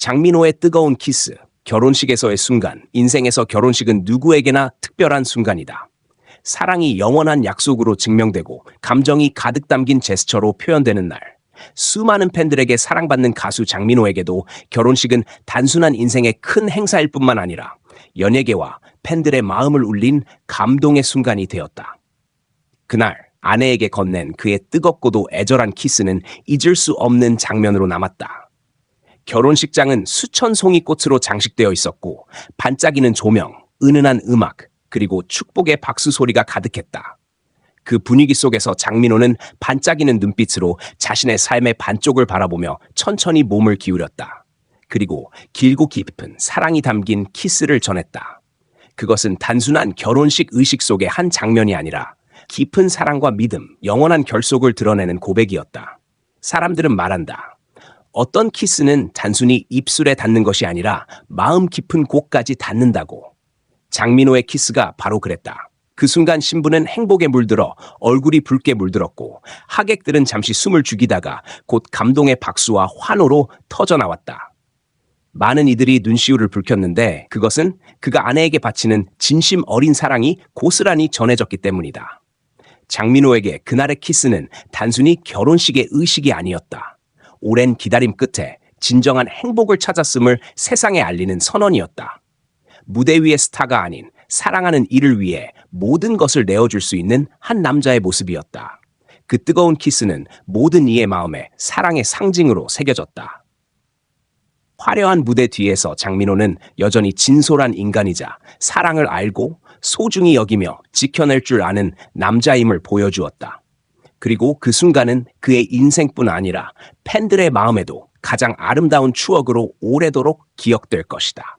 장민호의 뜨거운 키스, 결혼식에서의 순간, 인생에서 결혼식은 누구에게나 특별한 순간이다. 사랑이 영원한 약속으로 증명되고 감정이 가득 담긴 제스처로 표현되는 날. 수많은 팬들에게 사랑받는 가수 장민호에게도 결혼식은 단순한 인생의 큰 행사일 뿐만 아니라 연예계와 팬들의 마음을 울린 감동의 순간이 되었다. 그날 아내에게 건넨 그의 뜨겁고도 애절한 키스는 잊을 수 없는 장면으로 남았다. 결혼식장은 수천 송이 꽃으로 장식되어 있었고 반짝이는 조명, 은은한 음악, 그리고 축복의 박수 소리가 가득했다. 그 분위기 속에서 장민호는 반짝이는 눈빛으로 자신의 삶의 반쪽을 바라보며 천천히 몸을 기울였다. 그리고 길고 깊은 사랑이 담긴 키스를 전했다. 그것은 단순한 결혼식 의식 속의 한 장면이 아니라 깊은 사랑과 믿음, 영원한 결속을 드러내는 고백이었다. 사람들은 말한다. 어떤 키스는 단순히 입술에 닿는 것이 아니라 마음 깊은 곳까지 닿는다고. 장민호의 키스가 바로 그랬다. 그 순간 신부는 행복에 물들어 얼굴이 붉게 물들었고 하객들은 잠시 숨을 죽이다가 곧 감동의 박수와 환호로 터져 나왔다. 많은 이들이 눈시울을 붉혔는데 그것은 그가 아내에게 바치는 진심 어린 사랑이 고스란히 전해졌기 때문이다. 장민호에게 그날의 키스는 단순히 결혼식의 의식이 아니었다. 오랜 기다림 끝에 진정한 행복을 찾았음을 세상에 알리는 선언이었다. 무대 위의 스타가 아닌 사랑하는 이를 위해 모든 것을 내어줄 수 있는 한 남자의 모습이었다. 그 뜨거운 키스는 모든 이의 마음에 사랑의 상징으로 새겨졌다. 화려한 무대 뒤에서 장민호는 여전히 진솔한 인간이자 사랑을 알고 소중히 여기며 지켜낼 줄 아는 남자임을 보여주었다. 그리고 그 순간은 그의 인생뿐 아니라 팬들의 마음에도 가장 아름다운 추억으로 오래도록 기억될 것이다.